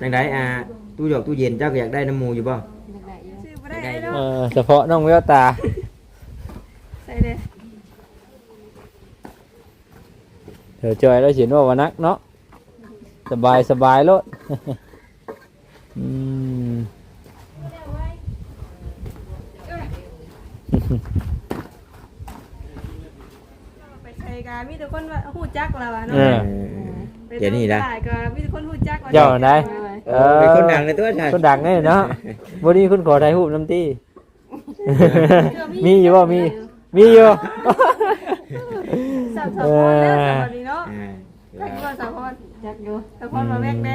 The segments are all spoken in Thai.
จังไดอ่าตู้หยอกตู้เย็นเจ้าก็อยากได้น้ำหมูอยู่บ่อยากได้อยู่ซื้อบ่ได้เนาะเออเฉพาะน้องแววตา ใส่เลยเดี๋ยวจอยแล้วเห็นว่าวันนักเนาะสบายสบายโลด อืมไปใส่กันมีแต่คนว่าฮู้จักแล้วว่าเอเนาะอไป เดี๋ยวนี้นะตลาก็มีคนฮู้จักเจ้าไหนเออ เป็นคนดังในตัวใช่คนดังแน่เนาะบนี้คุณขอถ่ายรูปน้ำตี้ มีอยู่บ่มี มีอยู่ สาวสาวคนเด้อสาวนี้เนาะอ่าจักว่าสาวคนจักอยู่สาวคนมาแวกเด้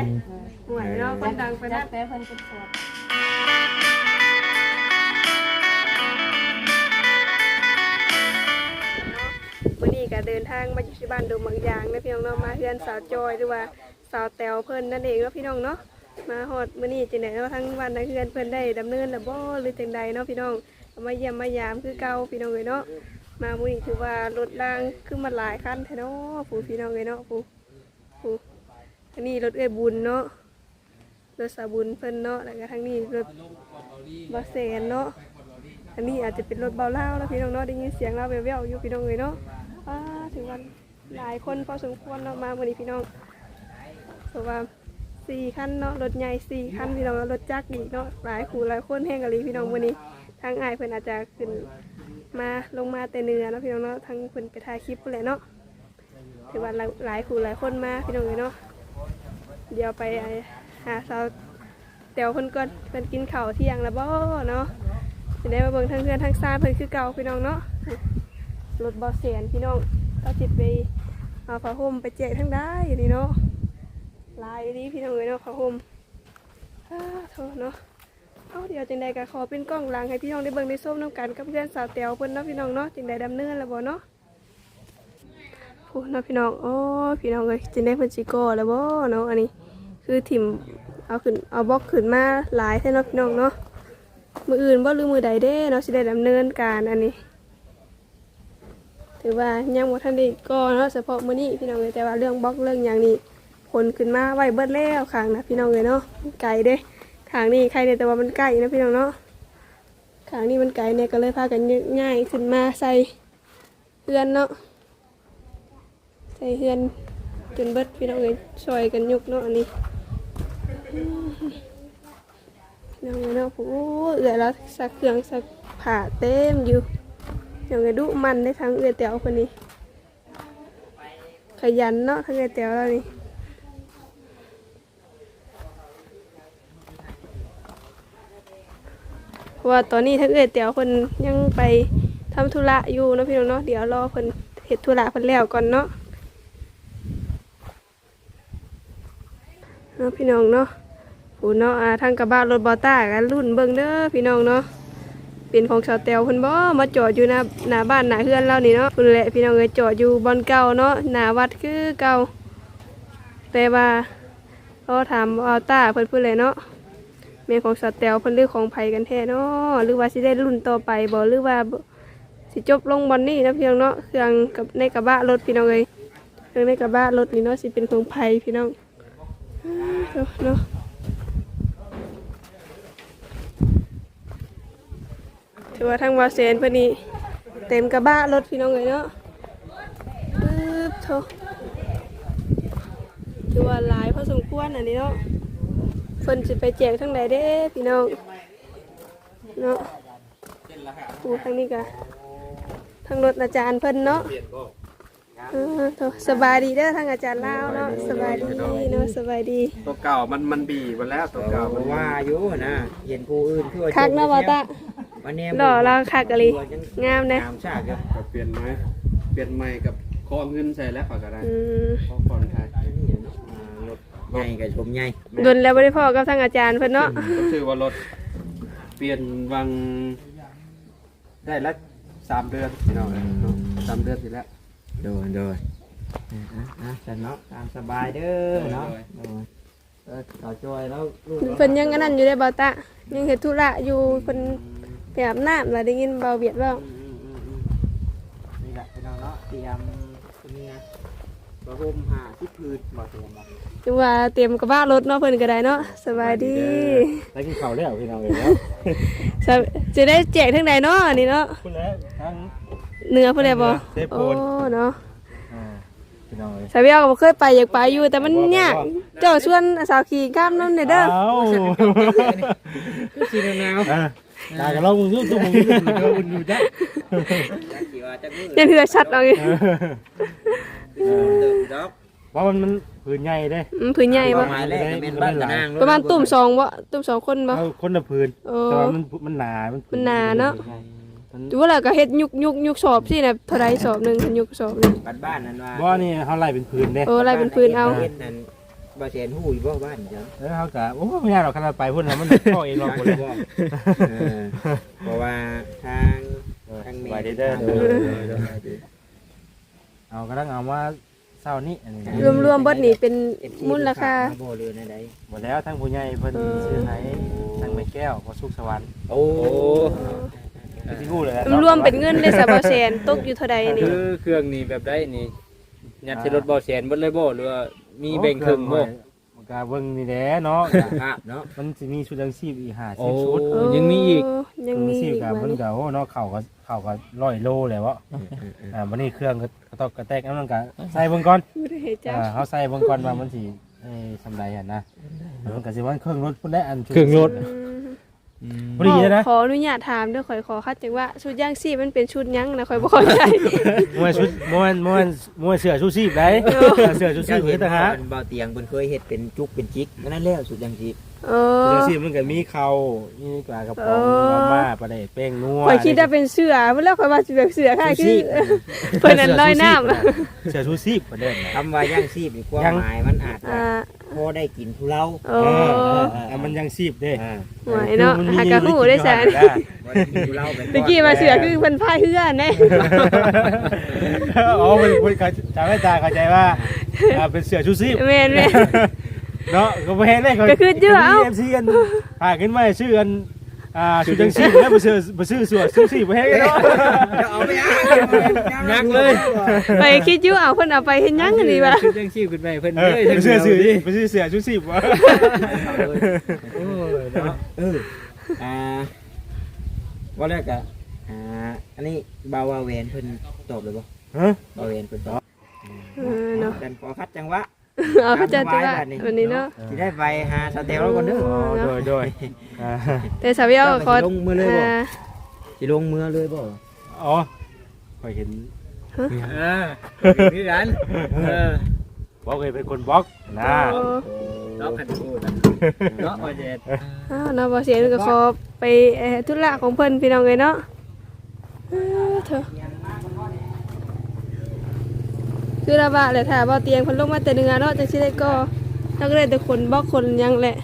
หวยเนาะคนดังไปจันะกแต่เพิ่นเป็นโสด นี้ก็เดินทางมาอยู่ที่บ้านดงบางยางนะพี่น้องเนาะมาเฮือนสาวจอยหรือว่าสาวแตวเพิ่นนั่นเองเนาะพี่น้องเนาะมาฮอดมื้อนี้จังได๋เนาะทั้งวันทั้งเฮือนเพิ่นได้ดำเนินแล้วบ่หรือจังใดเนาะพี่น้องมาเยี่ยมมายามคือเก่าพี่น้องเอ้ยเนาะมามื้อนี้ถือว่ารถรางคือมันหลายคันแท้เนาะผู้พี่น้องเอ้ยเนาะผู้ผู้อันนี้รถเอ้ยบุญเนาะรถสาบุญเพิ่นเนาะแล้วก็ทั้งนี้รถบ่แสนเนาะอันนี้อาจจะเป็นรถเบาเล่าแล้วพี่น้องเนาะได้ยินเสียงเราแว่วๆอยู่พี่น้องเลยเนาะ ถึงวันหลายคนพอสมควรเนาะมาวันนี้พี่น้องเพราะว่าสี่คันเนาะรถใหญ่สี่คันพี่น้องรถจักรอีกเนาะหลายคู่หลายคนแห้งกะลีพี่น้องวันนี้ทางอายเพิ่นอาจจะขึ้นมาลงมาแต่เนื้อเนาะพี่น้องเนาะทางเพิ่นไปถ่ายคลิปแหละเนาะถือว่าหลายคู่หลายคนมาพี่น้องเลยเนาะเดี๋ยวไปหาสาวเตียวเพิ่นก่อนเพิ่นกินข้าวเที่ยงแล้วบ่เนาะจะได้มาเบิ่งทั้งเพื่อนทั้งซ่าเพิ่นคือเก่าพี่น้องเนาะรถบอเสียนพี่น้อง ก็จิตไปเอาผ้าห่มไปแจกทั้งได้นี่เนาะลายนี้พี่น้องเลยเนาะผ้าห่มโทษเนาะเอาเดี๋ยวจังใดก็ขอเป็นกล้องหลังให้พี่น้องได้เบิ่งได้ส้มน้ำกันกับเพื่อนสาวแต๋วเพิ่นเนาะพี่น้องเนาะจังใดดำเนินแล้วบ่เนาะโอ้เนาะพี่น้องโอ้พี่น้องเอ้ยจังได้เพิ่นสิก่อแล้วบ่เนาะอันนี้ คือถิ่มเอาขึ้นเอาบล็อกขึ้นมาหลายแท้เนาะพี่น้องเนาะมืออื่นบ่หรือมือใดเด้เนาะสิได้ดำเนินการอันนี้ ถือว่ายังบ่ทันได้ก็เนาะเฉพาะมื้อนี้พี่น้องเอ้ยแต่ว่าเรื่องบล็อกเรื่องอย่างนี้ผลขึ้นมาไว้เบิดแล้วข้างนะพี่น้องเอ้ยเนาะไกลเด้ข้างนี้ใครเนี่ยแต่ว่ามันใกลนะพี่น้องเนาะข้างนี้มันไกลเนี่ยก็เลยพากันง่ายขึ้นมาใส่เฮือนเนาะใส่เฮือนจนเบิดพี่น้องเอ้ยช่วยกันยกเนาะอันนี้น้องเนาะโอ้เอือแล้วสักเครื่องสักผ่าเต็มอยู่ อย่างไงดุมันได้ทั้งเอือเตียวคนนี้ ขยันเนาะทั้งเอือเตียวแล้วนี่ว่าตอนนี้ทั้งเอือเตียวคนยังไปทำธุระอยู่นะพี่น้องเนาะเดี๋ยวรอเพิ่นเฮ็ดธุระเพิ่นแล้วก่อนเนาะเนาะพี่น้องเนาะผู้เนาะทางกระบะรถบอต้ากันรุ่นเบิ่งเด้อพี่น้องเนาะ เป็นของชาวเตวเพิ่นบ่มาจอดอยู่หน้าหน้าบ้านหน้าเฮือนเรานี่เนาะเพิ่นแหละพี่น้องเอ้ยจอดอยู่บอนเก่าเนาะหน้าวัดคือเก่าแต่ว่าเราถามบอต้าเพิ่นพูดเลยเนาะแม่นของชาวเตวเพิ่นเลือกของไผกันแท้เนาะหรือว่าสิได้รุ่นต่อไปบ่หรือว่าสิจบลงบอนนี่นะพี่น้องเนาะเครื่องกับในกระบะรถพี่น้องเอ้ยเครื่องในกระบะรถนี่เนาะสิเป็นของไผพี่น้องเนาะ ถือว่าทางวาเซนเพื่อนี่เต็มกระบะรถพี่น้องเลยเนาะปึ๊บโถถือว่าหลายพอสมควรอันนี้เนาะเพิ่นจะไปแจกทั้งใดเด้พี่น้องเนาะปูทางนี้กะทางรถอาจารย์เพิ่นเนาะเออโถสบายดีเด้อทางอาจารย์ลาวเนาะสบายดีเนาะสบายดีตัวเก่ามันมันบีบมาแล้วตัวเก่าเพมันราะว่าอยู่นะเห็นผู้อื่นคือว่าคักเนาะบ่ตา วันนี้หล่อเราคักกะลีงามเด้งามชาติครับก็เปลี่ยนไหมเปลี่ยนใหม่กับคอเงินใส่แล้วก็ได้อืมคอคอนไทยนี่เนาะอ่ารถใหญ่กับชมใหญ่โดนแล้วบ่ได้พ่อกับทางอาจารย์เพิ่นเนาะก็คือว่ารถเปลี่ยนวังได้ละสามเดือนพี่น้องเนาะสามเดือนสิแล้วโดนโดนอะอะอะฉันเนาะตามสบายเด้อเนาะโดนเออต่อจอยแล้วลูกเพิ่นยังอันนั้นอยู่ได้บ่ตายังเฮ็ดธุระอยู่เพิ่นไป อาบน้ำแล้วได้ยินเบาเวียดว่าอืมอืมอืมอืมนี่แหละพี่น้องเนาะเตรียมตัวนี้นะประหมหาที่พื้นบ่เตรียมมาจังว่าเตรียมกระบะรถเนาะเพิ่นก็ได้เนาะสบายดีแล้วกินข้าวแล้วพี่น้องเลยแล้วสบจะได้แจกทั้งใดเนาะอันนี้เนาะคุณแล้วทั้งเนื้อเพิ่นได้บ่เซฟโพโอ้น เนาะอ่าพี่น้องเลยสาวเวียก็บ่เคยไปอยากไปอยู่แต่มันยากเจ้าชวนสาวขี่ข้ามน้ำเด้อเด้อ เอ้าสีหนาวอะ ตากับเรามึงยุ่งตุ้มมึงยุ่งมึงก็อุ่นอยู่จ้ะยังเถื่อชัดเอาอีกว่ามันมันผืนใหญ่เด้ผืนใหญ่ปะประมาณตุ่มสองบ่ตุ่มสองคนบ่เอาคนละผืนแต่ว่ามันมันหนา มันหนาเนอะดูว่าแล้วก็เฮ็ดยุกยุกยุกสอบสิน่ะเท่าใดสอบหนึ่งยุกสอบหนึ่งบ้านบ้านนั่นว่าบ่นี่เขาไล่เป็นผืนเด้โอ้ไล่เป็นปืนเอาเฮ็ดนั่น บ่แสนหู้อยู่บ่บ้านจ้ะแล้วเขากะโอ้ไม่ยากหรอกขนาดไปพุ่นนะมันพ่อเองหรอกคนเลยเออเพราะว่าทางทางเมไว้เด้อเด้อเออเอากระทั่งเอาว่าเศร้านี้อันนี้รวมรวมๆเบิดนี่เป็นมูลค่าบ่เรือในใดหมดแล้วทั้งผู้ใหญ่เพิ่นเออซื้อให้ทั้งแม่แก้วพอสุขสวรรค์โอ้ไอ้ที่พูดเลยนะรวมเป็นเงินได้สักบ่แสนตกอยู่เท่าใดนี่คือเครื่องนี่แบบได้นี่ยัดใส่รถบ่แสนเบิดเลยบ่หรือว่า มีแบ่งครึ่งบ่มันก็เบิ่งนี่แหละเนาะภาพเนาะ มันสิมีชุดยังชีพอีกโอ้50ชุดโอ้ ยังมีอีก ยังมีชีพอีกกับว่ามันนี่ก็โอ้เนาะเข่าก็เข่าก็ร้อยโลเลยวะอ่าวันนี้เครื่องก็กระตอกกระแตกนั่นมันก็ใส่เบิ่งก่อนบ่ได้เฮ็ดจ้ะอ่าเขาใส่เบิ่งก่อนว่ามันสิเอ้ยสำไรอะนะมันก็สิว่าเครื่องรถพุ่นได้อันชุดเครื่องรถ อืม พอดีเลยนะขออนุญาตถามเด้วยข่อยขอคัดจังว่าชุดย่างซีมันเป็นชุดหยังนะข่อยบ่เข้าใจ มวยชุดมวยมวยมวยเสื้อชูชีพได้เสื้อชูชีพเฮ็ดทหาร เบาเตียงเพิ่นเคยเฮ็ดเป็นจุกเป็นจิกนั่นแล้วสุดจังสิ เอเสื้ออชูชีพมันก็มีเข่ามีปลากระป๋องเออมาม่าปลาได้เป้งนัวข่อยคิดว่าเป็นเสือเมื่อแล้วข่อยว่าสิแบบเสือค่ะคือเพิ่นนั่นลอยน้ำเสื้อชูชีพประเด็นนะคำว่าย่างชีพนี่ความยังหมายมันอาจจะอ่า พอได้กินผู้เราโอ้เออเออเออมันยังชีพเด้ อ่าหวยเนาะหากะฮู้ได้แสนบ่ได้กินผู้เราไปตะกี้มาเสือคือเพิ่นพายเรือแน่อ๋อมันมันเขาจำไม่ตาเข้าใจว่าอ่าเป็นเสื้อชูชีพแม่นแม่น เนาะก็บ่เห็นได้ก็คือเยอะเอ้า เอฟซีกันพาขึ้นมาชื่อกันอ่าชุดจังซี่แล้วบ่ซื้อบ่ซื้อสวดซื้อซี่บ่เฮ็ดกันเนาะจะเอาไปอ่านนักเลย ไปคิดอยู่เอาเพิ่นเอาไปเฮ็ดหยังกันนี่วะชุดจังชีพขึ้นไปเพิ่นเอเลอยบ่ซื้อซื้อบ่ซื้อเสื้อชูชีพบ่โอ้ยเนาะเอออ่าว่าแรกอะอ่าอันนี้บาวาเวนเพิ่นตอบเลยบ่ฮะ บาวเวนเพิ่นตอบเออเนาะกันขอคัดจังหวะ เอาเข้าใจจังว่าวันนี้เนาะสิได้ไปหาสเตลแล้วก่อนเด้ออ๋อโดยโดยอ่าแต่สาวเวียวขอลงมือเลยบ่อ่าสิลงมือเลยบ่อ๋อข่อยเห็นอ่าคือกันเออบอกเคยเป็นคนบล็อกนะโอ้ล็อกคันพูดเนาะว่าจะอ้าวเนาะบ่เสียงก็ขอไปเอ่อธุระของเพิ่นพี่น้องเอ้ยเนาะเออเถอะ คือระบาดแหละถ้าบ่เตียงเพิ่นลงมาแต่เนื้อเนาะจังสิได้ก็แล้วก็ได้แต่คนบล็อกคนหยังแหละ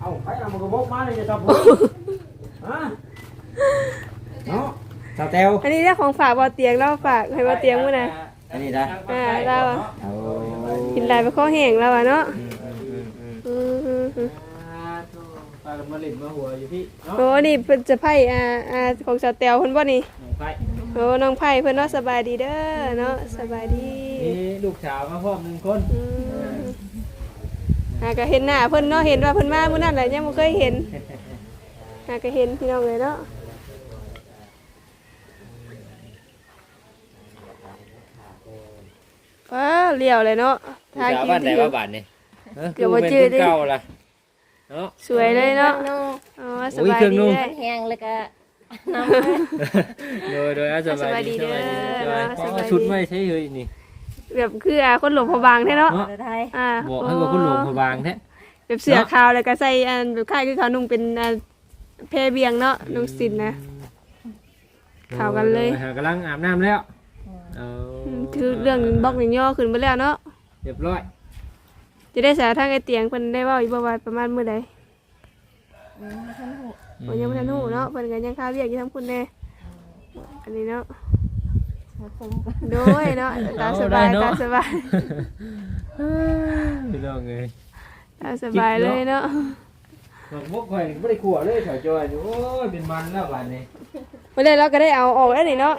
เอาไปเอามากระบอกมาเลยจะตอบฮะเนาะสเตลอันนี้เรื่องของฝากบ่เตียงแล้วฝากให้บ่เตียงมื้อน่ะอันนี้ได้อ่าเราอะเอากินหลายไปข้อแห้งแล้วอะเนาะอืมอืมอืมอืมปลามาเล่นมาหัวอยู่พี่เนาะโอ้นี่เพิ่นจะไพ่อ่าอ่าของสาวแตวเพิ่นบ่นี่ ไป โอ้น้องไพ่เพิ่นเนาะสบายดีเด้อเนาะสบายดีมี ลูกสาวมาพร้อมหนึ่งคนอืมหาก็เห็นหน้าเพิ่นเนาะเห็นว่าเพิ่นมามื้อนั้นแหละยังบ่เคยเห็นหาก็เห็นพี่น้องเลยเนาะว้าเลี้ยวเลยเนาะลูกสาวบ้านไหนว่าบ้านนี่เกือบบ่จืดดิเก่าล่ะเนาะ สวยเลยเนาะนุ่งอ๋อสโอ้ยบายเครื่องดีนุ่งได้แห้งแล้วก็น้โดยโดยเอาสบายดีสบายดีเด้อสบายสบายดี ชุดไม่ใช่เลยนี่ แบบคืออ่าคนหลวงพระบางแท้เนาะำภาษาไทยอ่าบอกให้ว่าคุณหลวงพระบางแท้ แบบเสือขาวแล้วก็ใส่อันแบบคล้ายคือเขานุ่งเป็นอ่าเพเบียงเนาะนุ่งสินนะ เข้ากันเลยหากำลังอาบน้ำแล้วเอาอืมคือเรื่องบล็อกย่อขึ้นไปแล้วเนาะเรียบร้อยจะได้สาทางไอเตียงเพิ่นได้เว่าอยู่ประมาณประมาณมื้อใดโอ้ยังบ่ทันฮู้เนาะเพิ่นก็ยังค้าเวียกอยู่ทั้งคุณแน่อันนี้เนาะ โดยเนาะตามสบายตามสบายพี่น้องเอ้ย ตามสบายเลยเนาะหมกมกข่อยไม่ได้ขัวเลยแถวจอยอยู่โอ้ยเป็นมันแล้วบ้านนี้วันนี้เราก็ได้เอาออกแล้วนี่เนาะ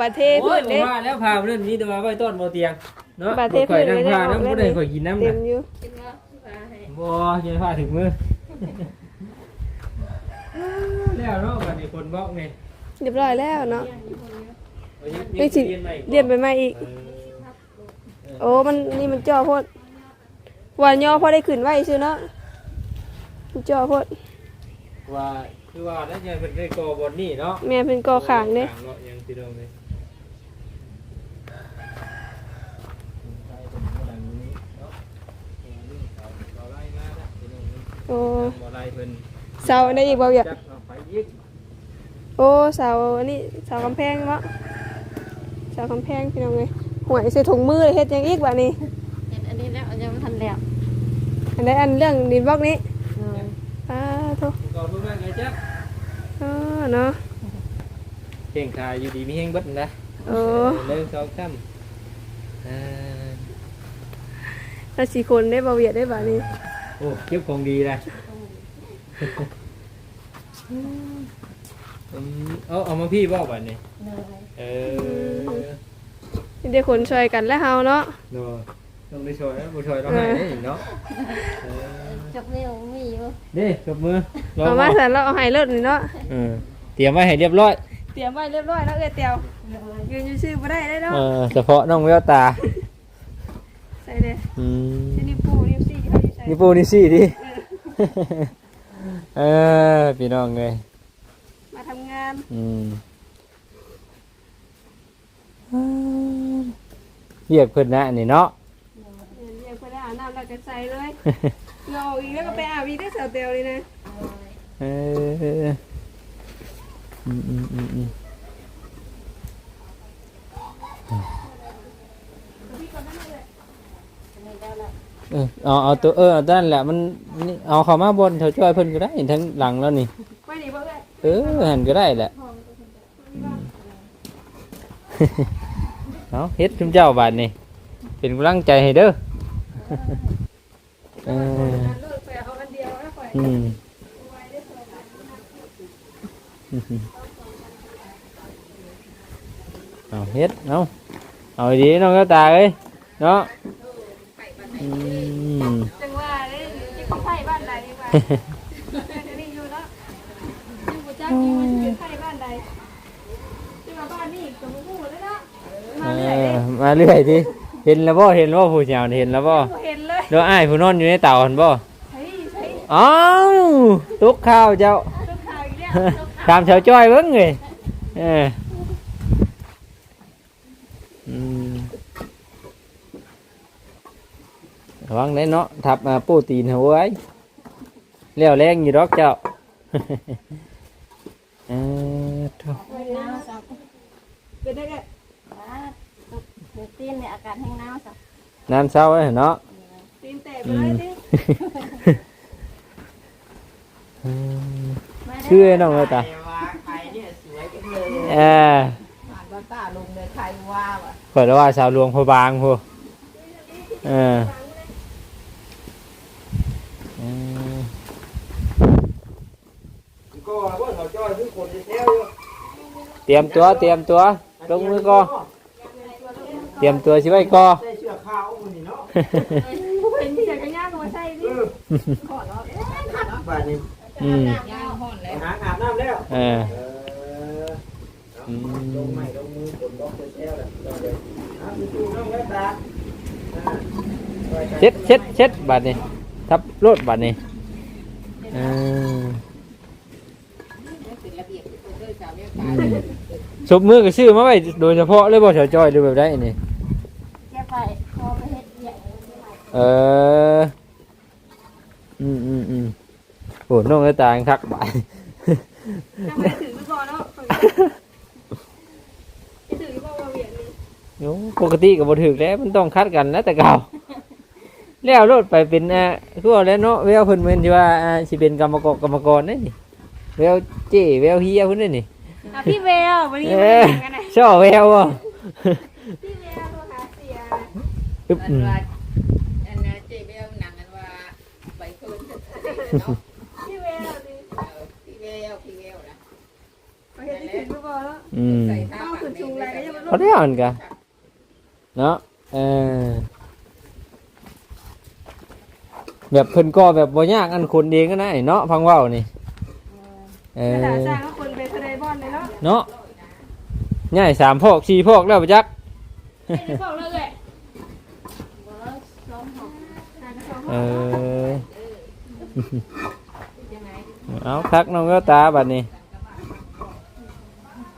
บัดเทโอ้พื้ยนผมเด้ว่าแล้วพาเรื่องนี้แต่ว่าไว้ต้นโมเตียงเนาะบาดเทบ่ข่อยนั่งพื้นผ้าไม่ได้ออกน้ำบ่แล้วได้นี่ข่อยกินน้ำเต็นะมอยู่คิดว่าว่าให้บ่กินผ้าถึงมือแล้วเนาะบัดนี้คนบอกนี่เรียบร้อยแล้วเนาะเอา ยิบนี่สิยิบมาอีกเรียนไปใหม่อีก โอ้ มันนี่มันจ่อโพดวันย่อพอได้ขึ้นไว้ซื่อเนาะมันจ่อโพดว่าคือว่าแล้วยังเป็นได้ก่อบนนี่เนาะแม่เป็นกอขางเด้ขเนาะยังสิโดนเลยโอ้บ่ไล่เพิ่นเสาได้อีกบ่อยากจักเอาไปยิกโอ้เสาอันนี้เสากำแพงเนาะ เสากำแพงพี่น้องเลยหวยใส่ถุงมือเลยเฮ็ดหยังอีกบัดนี้เห็นอันนี้แล้วยังไม่ทันแล้วอันใดอันเรื่องดินบล็อกนี้เอออ้าโทก่อนเพิ่นว่าไงจ๊ะอ๋อเนาะเก่งขายอยู่ดีมีแฮงเบิดนะโอ้เลิกสองค่ำอ่าถ้าสี่คนได้บ่เวียดได้บัดนี้โอ้เก็บของดีนะ อืมเอาเอามาพี่บอกบัดนี้เลยเออนี่ได้คนช่วยกันแล้วเฮาเนาะ เนาะต้องได้ช่วยนะบ่ช่วยเราให้ได้อีกเนาะเออจบนิ้วมีอยู่เด้จบมือลองเอามาสั่นแล้วเอาให้เลิศนี่เนาะ เออเตรียมไว้ให้เรียบร้อย เตรียมไว้เรียบร้อยแล้วเอ้ยเตียวยืนอยู่ชื่อบ่ได้ได้เนาะ เออเฉพาะน้องแววตา ใส่เลยอืม ที่นี่ปูนี่ซี่เขาอยู่ใส่นี่ปูนี่สิดิ เออพี่น้องเลยมาทำ งานอืมเรียกเพิ่นนะนี่เนาะเรียกเพิ่นอาบน้ำแล้วก็ใส่เลยเงาอีกแล้วก็ไปอาบอีกได้เสาเตียวเลยนะเอออืมอืมอืมอืมเออเอาเอาตัวเออเอาด้านแหละมันนี่เอาเข้ามาบนเถาจ้อยเพิ่นก็ได้ทั้งหลังแล้วนี่ ไปนี่บ่เอ้ย เออหันก็ได้แหละเอาเฮ็ดชุมเจ้าบาดนี่เป็นกำลังใจให้เด้อเอออันเลิกไปเอาอันเดียวนะข่อยอืมเอาเฮ็ดเอาเอาดีน้องก็ตาเอ้ยเนาะอืมจังว่าเด้ที่ของไทยบ้านใดดีกว่าจะได้อยู่เนาะ อยู่บ่จักอยู่ว่าสิเป็นไทยบ้านใดที่มาบ้านนี่ก็บ่ฮู้เลยเนาะเอมาเรื่อยเด้อมาเรื่อยดิเห็นแล้วบ่เห็นแล้วบ่ผู้เชี่ยวเห็นแล้วบ่บ่เห็นเลยแล้วอ้ายผู้นอนอยู่ในเต่าหันบ่ใช่ใช่อ้าวตุกข้าวเจ้าต้องข่าวอีกแล้วตามชาวจ้อยเบิ้งเลยเอออืมระวังได้เนาะทับมาปูตีนหัวไว้เลี้ยวแรงอยู่ดอกเจ้า เออโถ่หนาวสักเป็นได้แก่อ่าตกเดือดตีนเนี่ยอากาศแห้งหนาวสักน้ำเศร้าเลยเนาะตีนแตกไปเลยดิอืมชื่อไอ้น้องเลยตาว่าใครเนี่ยสวยจังเลยเออผ่านบ้านตาลงเลยใครว่าว่ะเปิดแล้วว่าสาวหลวงพอบางพูเออ เตรียมตัวเตรียมตัวลงมือก็เตรียมตัวสิไว้ก็ ใส่เสื้อขาวคนนี้เนาะ เป็นเสียกันยากมาใช่ดิ บ้านนี้ อืม หาอาบน้ำแล้ว เออ เออ อืม ลงใหม่ลงมือคนบอกจะเที่ยวแล้วลองเลยอ่ะพี่จูน้องแว่นตาอ่าไว้ใจ เช็ดเช็ดเช็ดบัดนี้ทับรถบัดนี้เออ า สบมือก็ซื้อมาไว้โดยเฉพาะเลยบ่เฉาจอยหรือแบบได้นี่แก้ไปพอไปเฮ็ดใหญ่เอออืมอืมอืมโอ้น้องเอ้ตางคักบาดจะไปถึงหรือเปล่เนาะจะถึงหรือเปล่าว่าเวียนนี่โอ้ปกติก็บ่ถึกแล้วมันต้องคัดกันนะแต่เก่าแล้วรถไปเป็นอ่าคือว่าแล้วเนาะแววเพิ่นเหมือนที่ว่าอ่าสิเป็นกรรมกรกรรมกรนั่นนี่แววเจ้แววเฮียเพิ่นนั่นนี่ อะพี่เวลวันนี้เอมาอแข่งกันไหนช่อแววบ่พี่เวลโทรหาเสียอึ๊บอืมอันนั้นเจ๊เบลหนังกันว่าใบเฟิร์นเนาะพี่เวลดิพี่เบลพี่เบลนะไปเฮ็ดที่ถึงหรือเปล่าเนาะอืมใส่ท่าเอาขึ้นสูงไรก็ยังไม่เขาได้อ่านกันเนาะเออแบบเพิ่นก็แบบบ่ยากอันคนเองก็ได้เนาะพังเว้านี่ เอกระดาษอจ้างก็คนไปแสดงบอลเลยเนาะเนาะง่ายสามพอกสี่พอกแล้วปะจักบอกเลยบ่ซ้อมหอกเออเอาคักน้องก็ตาบัดนี้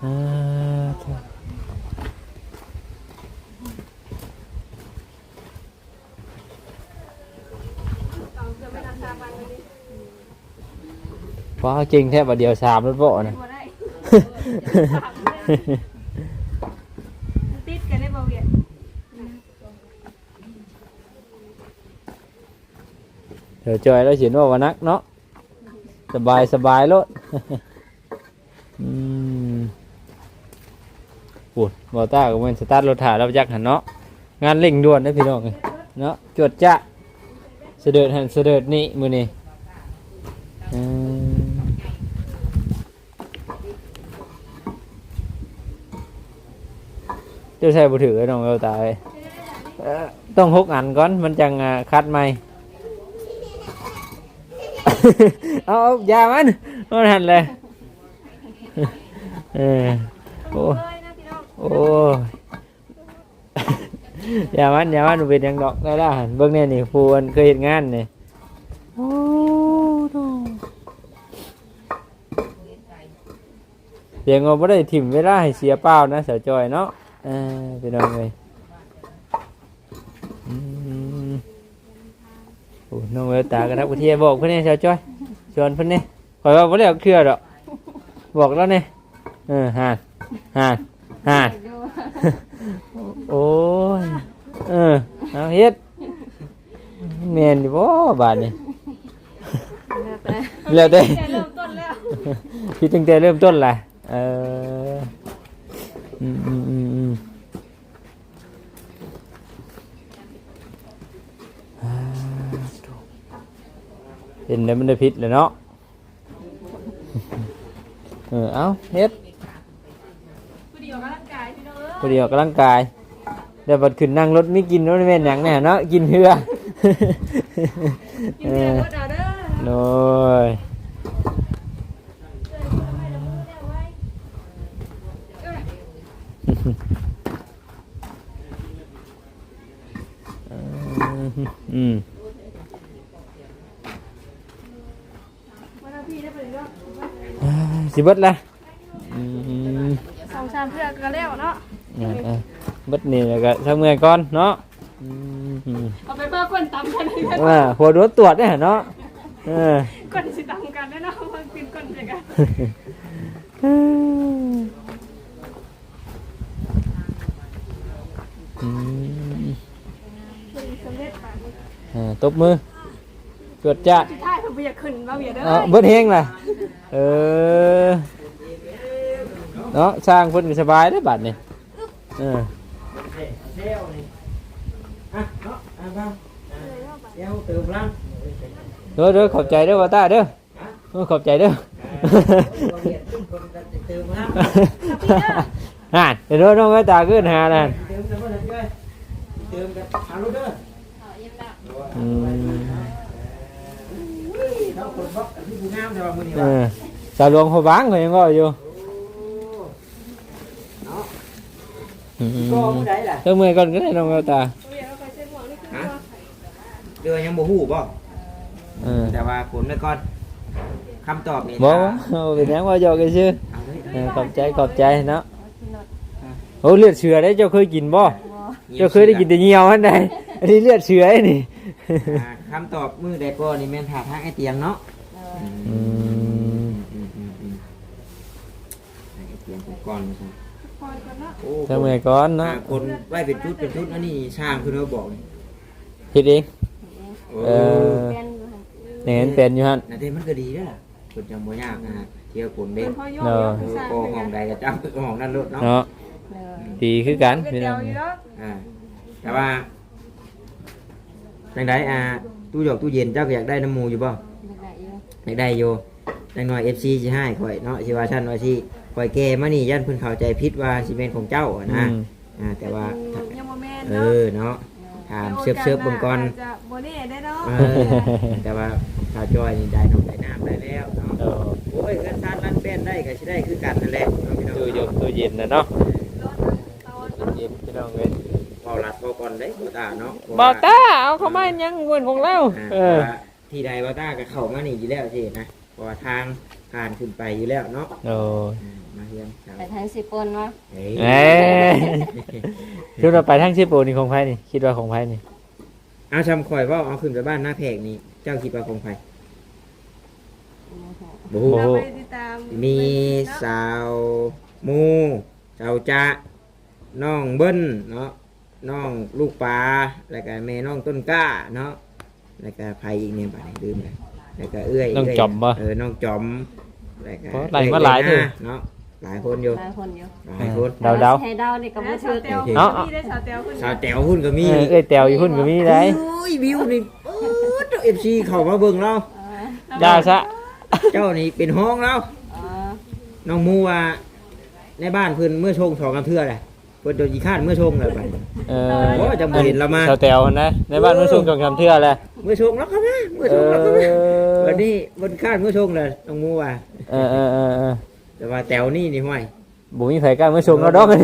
อ่า ว้าจริงแทบบัดเดียวสามรถบ่นะ บ่ได้ติดกันได้บ่เวียนเดี๋ยวจอยแล้วเขียนว่าวันนักเนาะสบายสบายรถอืมโอ้ยบอต้าก็มันสตาร์ทรถถ่ายแล้วจักหันเนาะงานเร่งด่วนนะพี่น้องเอ้ยเนาะจวดจะเสด็จหันเสด็จนี่มือนี่ จ้าชายบุถือไอ้น้องเราตายเอ่อต้องหกอันก่อนมันจังคัดไหมเอาเอาอย่ามันมันหันเลยเออโอ้โอ้อย่ามันอย่ามันเป็นยังดอกได้ละหันเบิ่งเนี่ยนี่ฟูอันเคยเห็นงานนี่โอ้โธ่เสียงเอาไม่ได้ถิ่มเวลาให้เสียเปล่านะเสาวจอยเนาะ ออพี่น้องเลยอืมโอ้น้องเวลตากันนะอุเทียบอกเพื่อนนี่ชาวจ้อยชวนเพื่อนนี่คอยว่าไม่ได้เอาเครือดอก บอกแล้วนี่เออห่านห่านห่านโอ้ยเออเอาเฮ็ดเมนดิบ่บาดนี่แล้วแต่แต่เริ่มต้นแล้วพี่ตั้งแต่เริ่มต้นแหละเอออืมอืมอืมอืมอ่า เห็นแล้วมันได้พิษเลยเนาะเออเอาเฮ็ดผู้เดียวกำลังกายพี่น้องเอ้ยพอดีออกกำลังกายเดี๋ยวบัดขึ้นนั่งรถไม่กินรถแม่นหยังแน่เนาะกินเหือกินเบียร์รถเอาเด้อโน้ยอืม วันนี้พี่ได้ไปเนาะ อ่า สิเบิดละอืมสองชามเพื่อก็แล้วเนาะอ่าอ่าเบิดนี่แล้วก็ทำเมื่อยก่อนเนาะอืมอืมเอาไปเพื่อคนตำกันเลยกันว่าหัวรถตรวจเนี่ยเนาะเออ คนสิตำกันได้เนาะมันกินคนเดียวกันอืมสำเร็จไปอ่าตบมือตรวจจ้าสุดท้ายเพิ่นบ่อยากขึ้นมาเวียเด้อ เออเบิดเฮงล่ะ เออเนาะสร้างเพิ่นก็สบายได้อบัดนี่เออเซลนี่อะเนาะอะบ้างอะเดี๋ยวเติมลังเด้อเด้อขอบใจเด้อว่าตาเด้อเออขอบใจเด้อตัวเรียนขึ้นคนก็จะเติมลังฮ่าเดี๋ยวเด้อน้องว่าตาขึ้นหานั่นเติมเติมมาเลยจ้อยเติมกันเอาลูกเด้อ อืม เราคนบล็อก ที่ผู้งามแต่ว่ามือนี่เอว่าอสาวหลวงพอบางก็ยังก็อยู่อืมก็มือใดล่ะเจ้าเมื่อยก่อนก็ได้น้องว่าตาเวียเอาไปเส้นหัวนี่คือฮะเดือยังบ่ฮู้บ่เออแต่ว่าผลไปก่อนคำตอบนี่บอกว่าเอาเป็นหยังว่าหยอกกันซื่อเอาเลยเออขอบใจขอบใจเนาะโอ้เลือดเสือได้เจ้าเคยกินบ่เจ้าเคยได้กินแต่เหนียวอันใดอันนี้เลือดเสือไอ้นี่ อ่าคำตอบมือใดก่อนนี่แม่นถาทางไอ้เตียงเนาะ อืมอืมอืมอืมไอ้เตียงเป็นก้อนนะครับพอก่อนเนาะโอ้เจ้าเมื่อยก่อนอ่าเนาะคนไว้เป็นชุดเป็นชุดอันนี้ช่างคือเราบอกนี่คิดเอง โอ้เออ เป็นอยู่หั่นเนี่ยเห็นเป็นอยู่ฮั่นนั่นเด้มันก็ดีเด้อล่ะคนจังบ่ยากนะฮะเที่ยวคนเด้เป็นพ่อย่อเนาะเออสร้างโกเป็นห้องใดก็จำห้องนั้นรถเนาะเนาะเออดีคือกันพี่น้องเนาะอ่าแต่ว่าจังไดอ่าตู้หยอกตู้เย็นเจ้าก็อยากได้น้ำมูอยู่บ่ เด็กได้อยู่อยากได้อยู่จังหน่อย FC สิให้ข่อยเนาะสิว่าท่านว่าสิข่อยแก่มานี่ย่านเพิ่นเข้าใจผิดว่าสิเป็นของเจ้าอะอืนะมอ่าแต่ว่า ยังบ่แม่นเอเนาะอเนาะถามเสิร์ฟเสิร์ฟเบิ่งก่อนจะบ่แน่ได้เนาะเออแต่ว่าถ้าจอยนี่ได้น้ำได้น้ำได้แล้วเนาะเออ โอ้ยเงินทานร้านเป็นได้ก็สิได้คือกันนั่นแหละเนาะพี่น้องตู้เย็นเนาะตู้เย็นนะเนาะเย็นพี่น้องเอ้ยเว้าลัดเว้าก่อนเด้บ่ตาเนาะบ่ตาเอาเข้ามายังเงินของเราอ่าเอเพราะอว่า ที่ใดบ่ตาก็เข้ามานี่อยู่แล้วสินะเพราะว่าทางผ่านขึ้นไปอยู่แล้วเนาะโอ้อืมมาเฮียนครับไปทางสิปนวะเฮ้ยเอ้ยคือเราไปทางชิโปนี่ของไผนี่ คิดว่าของไผนี่ เอาชำข่อยเว่าเอาขึ้นไปบ้านหน้าแพกนี่เจ้าคิดว่าของไผบ่ฮู้เราไปติดตามมีสาวมูสาวจะน้องเบิ้ลเนาะน้องลูกปลาแล้วก็แม่น้องต้นกล้าเนาะ แล้วก็ไผอีกเนี่ยบัดนี้ลืมเลยแล้วก็เอื้อยน้องเยจอมบ่เออน้องจอมแล้วก็โอ้หลายมาหลายเด้อ เนาะหลายคนอยู่หลายคนอยู่หลายคนเดาเดาให้เดานี่ก็บ่สาถูวกแตวเนาะมีได้สาวแตวขึ้นสาวแต๋วหุ่นก็เอมีอเอ้ยแตวอยู่พุ่นก็มีได้โอ้ยวิวนี่โอ้เอฟซีเข้ามาเบิ่งเราจ้าซะเจ้านี่เป็นห้องเราอ๋อน้องมูว่าในบ้านเพิ่นเมื่อชงสองกันเทื่อแหละเพิ่นโดนยีคร้านเมื่อชงเลยไปเออโอ้จะบ่เห็นเรามาชาวแตวนะในบ้านมันสูงจงคำเทื่อแหละเมื่อชงแล้วก็มาเมื่อเอชงแล้วก็มาอวันนี้บนคร้านเมื่อชงเลยน้องมูว่าเออเออเออเออแต่ว่าแตวนี่นี่ห้วยบุมีไผกล้ามาชมเราดอกเลย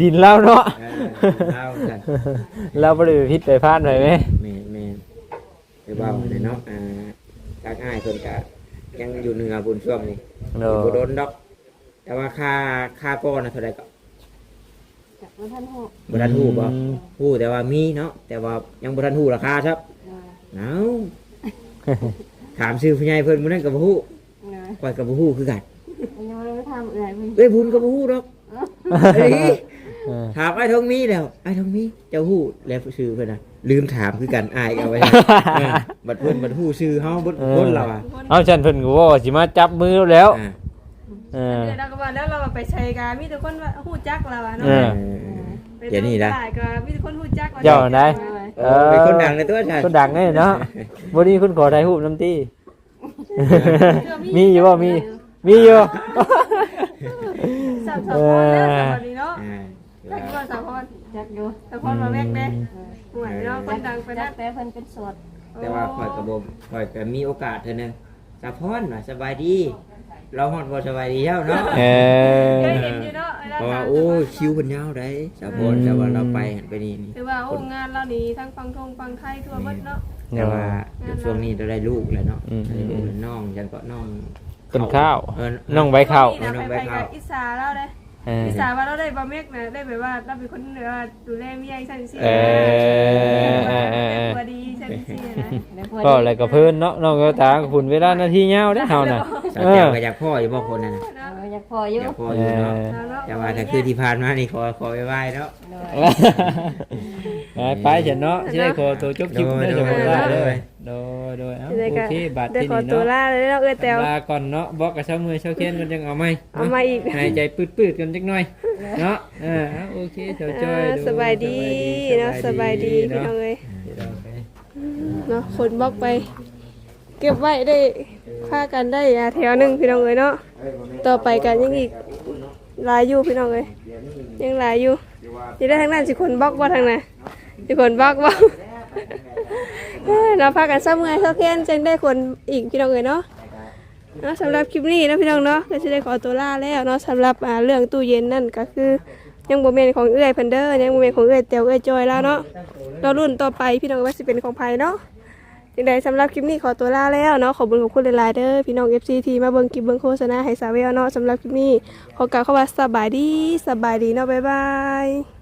ดินเล่าเนาะเออเล่ากันเราบริพิษไปพลาดหน่อยไหมแม่นแม่นไปเว้าเลยเนาะอ่าจากอ้ายเพิ่นก็ยังอยู่เหนือบุญช่วงนี้โนบ่โดนดอก แต่ว่าค่าค่าก้อนน่ะเท่าไหร่ก็ จักบ่ทันฮู้บ่ทันฮู้บ่ฮู้แต่ว่ามีเนาะแต่ว่ายังบ่ทันฮู้ราคาครับเออเอ้าถามชื่อผู้ใหญ่เพิ่นมื้อนั้นก็บ่ฮู้เออข่อยก็บ่ฮู้คือกันยังบ่ได้ทำเอื้อยเพิ่นเอ้ยบุญก็บ่ฮู้ดอกเอ้ยเออถามไอ้ทองมีแล้วไอ้ทองมีเจ้าฮู้แล้วชื่อเพิ่นน่ะลืมถามคือกันอายเอาไว้เออบัดเพิ่นบัดฮู้ชื่อเฮาเบิดคนเราอะ เอาฉันเพิ่นก็ว่าสิมาจับมือแล้ว อ่า เออเดี๋ยวเราก็ว่าแล้วเราไปใช้กันมีแต่คนว่าฮู้จักเราอะเอเนาะอไปเดี๋ยวนี้นะ ตลาดก็มีแต่คนฮู้จักเจ้าได้เออ เป็นคนดังในตัวฉันคนดังไงเนาะบ่นี้คุณขอถ่ายรูปน้ำตี้ มีอยู่บ่มี มีอยู่ สาวสาวพรแล้วสาวนี้เนาะอ่าจักว่าสาวพรจักอยู่สาวพรมาแวกเด้หวยเนาะคนดังไปจันั่กนแต่เพิ่นเป็นโสดแต่ว่าข่อยก็บ่ข่อยก็มีโอกาสเท่านึงสะพอนน่ะสบายดี เราฮอดบ่สบายดีแล้วเนาะเออเคยเห็นอยู่เนาะวลเพราะว่าถมโอ้ยคิวเพิ่นยาวได้สะพอนแต่ว่าเราไปหันไปนี่นี่ถือว่าโอ้งานเรานี่ทั้งฟังทงฟังไทยทั่วเบิดเนาะแต่ว่าช่วงนี้เราได้ลูกแล้วเนาะอืม ได้ลูกแล้วน้องจังก็น้องต้นข้าวเออน้องใบข้าวนี่นะไปไปกับอิสาเราเด้เอออิสาว่าเราได้บะเมกนะได้แบบว่าเราเป็นคนเหนือดูแลเมียซั่นสิเออเออเออเออ ตัวดีซั่นสินะได้ผัวก็อะไรกับเพิ่นเนาะน้องก็ตาคุณเวลานาทียาวได้อเฮาน่ะสาวแก้วก็อยากพ่ออยู่บ่คนนั้นน่ะเอออยากพอออยู่ยากพ่ออยู่เนาะแต่ว่าก็คือที่ผ่านมานี่ขอขอไว้ๆเนาะไป ไปฉันเนาะสิได้ขอตัวจบคลิปได้อจังหวะได้โดยโดยเอ้าโอเคบัตรได้ที่ขอนี่ตัวเนาะลาเลยเนาะเอ้ยแตวลาก่อนเนาะบอกกับเช้ามือเช้าเค้นกันจังเอาไหมเอามาอีกหายใจปืดๆกันจักหน่อยเนาะเออเอาโอเคเจ้าจ้อยอ่าดูสบายดีเนาะสบายดีพี่น้องเอ้ยเดี๋ยวเราไปเนาะคนบล็อกไป เก็บไว้ได้พากันได้อะแถวหนึงพี่น้องเอ้ยเนาะต่อไปกันยังอีกหลายอยู่พี่น้องเอ้ยยังหลายอยู่จะได้ทางนั้นสิคนบล็อกบ่ทางไหน สิคนบอกบ่เอ้ยเราพากันซ้ำเงยเท่าแค่นจังได้คนอีกพี่น้องเอ้ยเนาะเนาะสำหรับคลิปนี้นะพี่น้องเนาะก็จะได้ขอตัวลาแล้วเนาะสำหรับเรื่องตู้เย็นนั่นก็คือยังบ่แม่นของเอื้อยพันเดอร์ยังบ่แม่นของเอื้อยเตียวเอื้อยจอยแล้วเนาะเรารุ่นต่อไปพี่น้องว่าสิเป็นของไผเนาะจังใดสำหรับคลิปนี้ขอตัวลาแล้วเนาะขอบคุณขอบคุณหลายๆเด้อพี่น้อง FC ทีมาเบิ่งคลิปเบิ่งโฆษณาให้สาวเวลเนาะสำหรับคลิปนี้ขอกล่าวคำว่าสบายดีสบายดีเนาะบ๊ายบาย